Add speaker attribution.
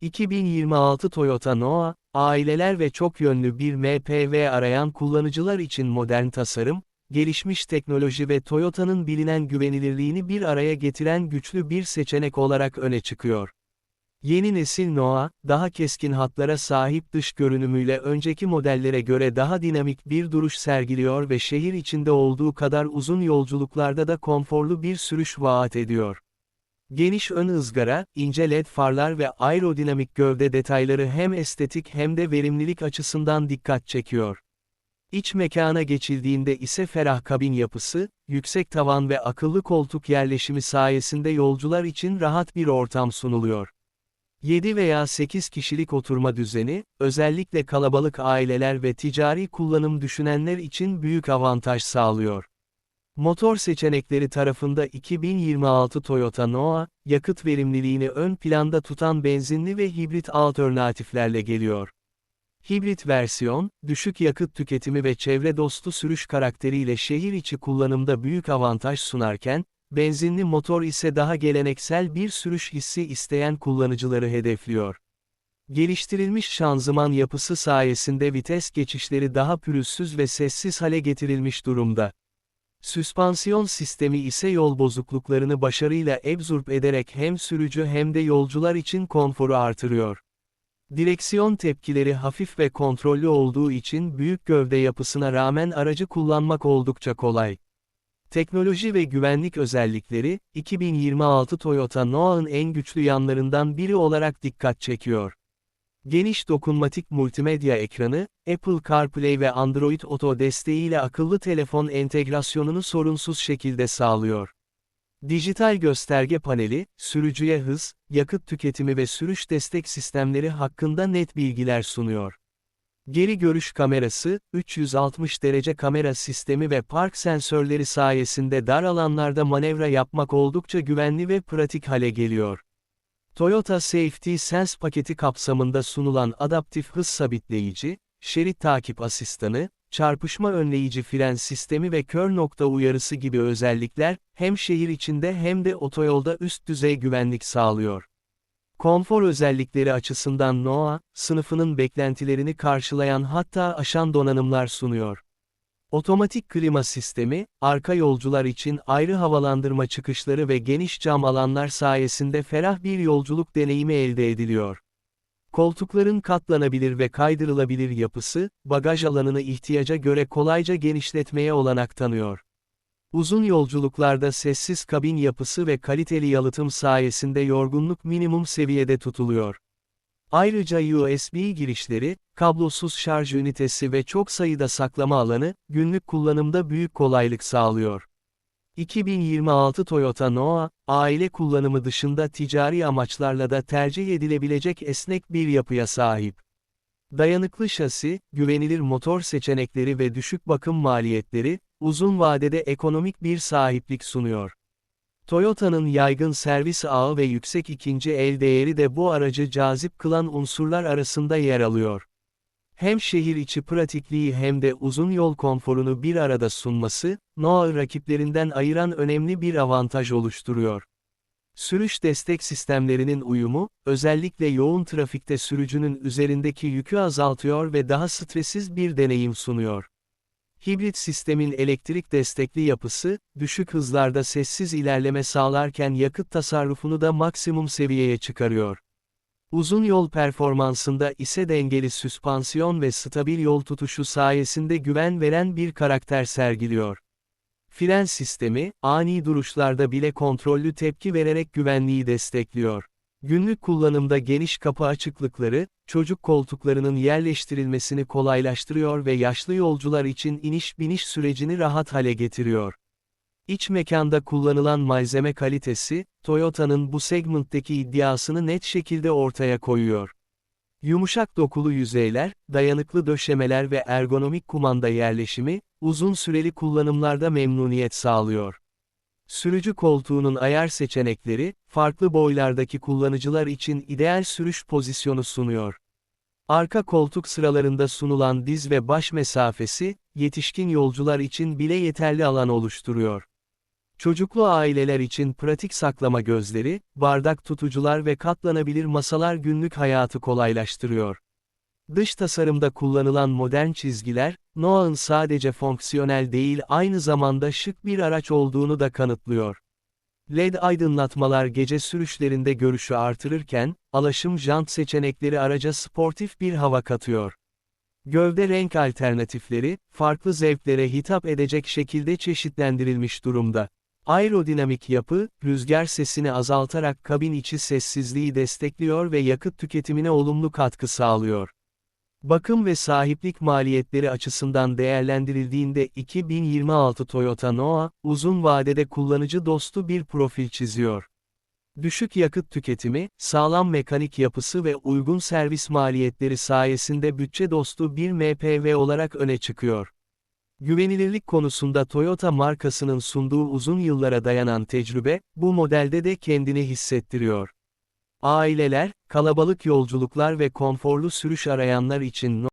Speaker 1: 2026 Toyota Noah, aileler ve çok yönlü bir MPV arayan kullanıcılar için modern tasarım, gelişmiş teknoloji ve Toyota'nın bilinen güvenilirliğini bir araya getiren güçlü bir seçenek olarak öne çıkıyor. Yeni nesil Noah, daha keskin hatlara sahip dış görünümüyle önceki modellere göre daha dinamik bir duruş sergiliyor ve şehir içinde olduğu kadar uzun yolculuklarda da konforlu bir sürüş vaat ediyor. Geniş ön ızgara, ince led farlar ve aerodinamik gövde detayları hem estetik hem de verimlilik açısından dikkat çekiyor. İç mekana geçildiğinde ise ferah kabin yapısı, yüksek tavan ve akıllı koltuk yerleşimi sayesinde yolcular için rahat bir ortam sunuluyor. 7 veya 8 kişilik oturma düzeni, özellikle kalabalık aileler ve ticari kullanım düşünenler için büyük avantaj sağlıyor. Motor seçenekleri tarafında 2026 Toyota Noah, yakıt verimliliğini ön planda tutan benzinli ve hibrit alternatiflerle geliyor. Hibrit versiyon, düşük yakıt tüketimi ve çevre dostu sürüş karakteriyle şehir içi kullanımda büyük avantaj sunarken, benzinli motor ise daha geleneksel bir sürüş hissi isteyen kullanıcıları hedefliyor. Geliştirilmiş şanzıman yapısı sayesinde vites geçişleri daha pürüzsüz ve sessiz hale getirilmiş durumda. Süspansiyon sistemi ise yol bozukluklarını başarıyla ebzurb ederek hem sürücü hem de yolcular için konforu artırıyor. Direksiyon tepkileri hafif ve kontrollü olduğu için büyük gövde yapısına rağmen aracı kullanmak oldukça kolay. Teknoloji ve güvenlik özellikleri, 2026 Toyota Noah'ın en güçlü yanlarından biri olarak dikkat çekiyor. Geniş dokunmatik multimedya ekranı, Apple CarPlay ve Android Auto desteğiyle akıllı telefon entegrasyonunu sorunsuz şekilde sağlıyor. Dijital gösterge paneli, sürücüye hız, yakıt tüketimi ve sürüş destek sistemleri hakkında net bilgiler sunuyor. Geri görüş kamerası, 360 derece kamera sistemi ve park sensörleri sayesinde dar alanlarda manevra yapmak oldukça güvenli ve pratik hale geliyor. Toyota Safety Sense paketi kapsamında sunulan adaptif hız sabitleyici, şerit takip asistanı, çarpışma önleyici fren sistemi ve kör nokta uyarısı gibi özellikler, hem şehir içinde hem de otoyolda üst düzey güvenlik sağlıyor. Konfor özellikleri açısından Noah, sınıfının beklentilerini karşılayan hatta aşan donanımlar sunuyor. Otomatik klima sistemi, arka yolcular için ayrı havalandırma çıkışları ve geniş cam alanlar sayesinde ferah bir yolculuk deneyimi elde ediliyor. Koltukların katlanabilir ve kaydırılabilir yapısı, bagaj alanını ihtiyaca göre kolayca genişletmeye olanak tanıyor. Uzun yolculuklarda sessiz kabin yapısı ve kaliteli yalıtım sayesinde yorgunluk minimum seviyede tutuluyor. Ayrıca USB girişleri, kablosuz şarj ünitesi ve çok sayıda saklama alanı, günlük kullanımda büyük kolaylık sağlıyor. 2026 Toyota Noah, aile kullanımı dışında ticari amaçlarla da tercih edilebilecek esnek bir yapıya sahip. Dayanıklı şasi, güvenilir motor seçenekleri ve düşük bakım maliyetleri, uzun vadede ekonomik bir sahiplik sunuyor. Toyota'nın yaygın servis ağı ve yüksek ikinci el değeri de bu aracı cazip kılan unsurlar arasında yer alıyor. Hem şehir içi pratikliği hem de uzun yol konforunu bir arada sunması, Noah rakiplerinden ayıran önemli bir avantaj oluşturuyor. Sürüş destek sistemlerinin uyumu, özellikle yoğun trafikte sürücünün üzerindeki yükü azaltıyor ve daha stresiz bir deneyim sunuyor. Hibrit sistemin elektrik destekli yapısı, düşük hızlarda sessiz ilerleme sağlarken yakıt tasarrufunu da maksimum seviyeye çıkarıyor. Uzun yol performansında ise dengeli süspansiyon ve stabil yol tutuşu sayesinde güven veren bir karakter sergiliyor. Fren sistemi, ani duruşlarda bile kontrollü tepki vererek güvenliği destekliyor. Günlük kullanımda geniş kapı açıklıkları, çocuk koltuklarının yerleştirilmesini kolaylaştırıyor ve yaşlı yolcular için iniş-biniş sürecini rahat hale getiriyor. İç mekanda kullanılan malzeme kalitesi, Toyota'nın bu segmentteki iddiasını net şekilde ortaya koyuyor. Yumuşak dokulu yüzeyler, dayanıklı döşemeler ve ergonomik kumanda yerleşimi, uzun süreli kullanımlarda memnuniyet sağlıyor. Sürücü koltuğunun ayar seçenekleri, farklı boylardaki kullanıcılar için ideal sürüş pozisyonu sunuyor. Arka koltuk sıralarında sunulan diz ve baş mesafesi, yetişkin yolcular için bile yeterli alan oluşturuyor. Çocuklu aileler için pratik saklama gözleri, bardak tutucular ve katlanabilir masalar günlük hayatı kolaylaştırıyor. Dış tasarımda kullanılan modern çizgiler, Noah'ın sadece fonksiyonel değil aynı zamanda şık bir araç olduğunu da kanıtlıyor. LED aydınlatmalar gece sürüşlerinde görüşü artırırken, alaşım jant seçenekleri araca sportif bir hava katıyor. Gövde renk alternatifleri, farklı zevklere hitap edecek şekilde çeşitlendirilmiş durumda. Aerodinamik yapı, rüzgar sesini azaltarak kabin içi sessizliği destekliyor ve yakıt tüketimine olumlu katkı sağlıyor. Bakım ve sahiplik maliyetleri açısından değerlendirildiğinde 2026 Toyota Noah, uzun vadede kullanıcı dostu bir profil çiziyor. Düşük yakıt tüketimi, sağlam mekanik yapısı ve uygun servis maliyetleri sayesinde bütçe dostu bir MPV olarak öne çıkıyor. Güvenilirlik konusunda Toyota markasının sunduğu uzun yıllara dayanan tecrübe, bu modelde de kendini hissettiriyor. Aileler, kalabalık yolculuklar ve konforlu sürüş arayanlar için